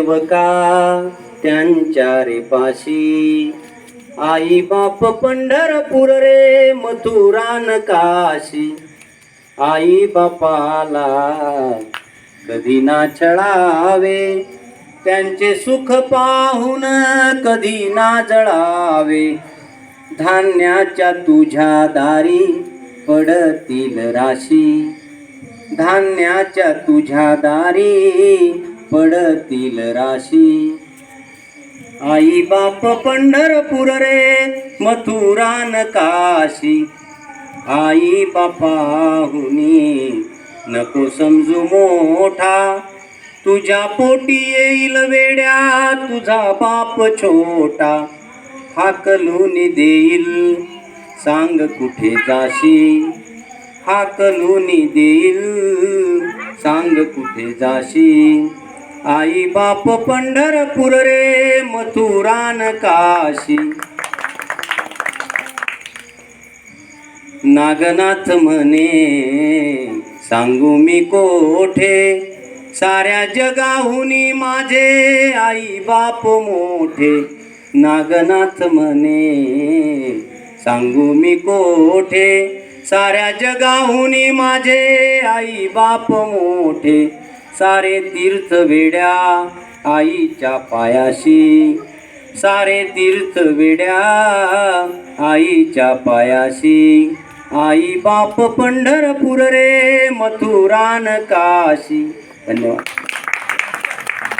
सेवका त्यांच्या रे पाशी आई बाप पंढरपूर रे मथुरान काशी. आई बापाला कधी ना छळावे त्यांचे सुख पाहून कधी ना जळावे. धान्याच्या तुझ्या दारी पडतील राशी. धान्याच्या तुझ्या दारी पडतील राशी. आई बाप पंढरपूर रे मथुरान काशी. आई बापाहुनी नको समजू मोठा. तुझ्या पोटी येईल वेड्या तुझा बाप छोटा. हाकलून देईल सांग कुठे जाशी. हाकलून देईल सांग कुठे जाशी. आई बाप पंढरपूर रे मथुरान काशी. नागनाथ म्हणे सांगू मी कोठे? साऱ्या जगाहुनी माझे आई बाप मोठे. नागनाथ म्हणे सांगू मी कोठे? साऱ्या जगाहुनी माझे आई बाप मोठे. सारे तीर्थ वेड्या आईच्या पायाशी. सारे तीर्थ वेड्या आईच्या पायाशी. आई बाप पंढरपूर रे मथुरान काशी. धन्यवाद.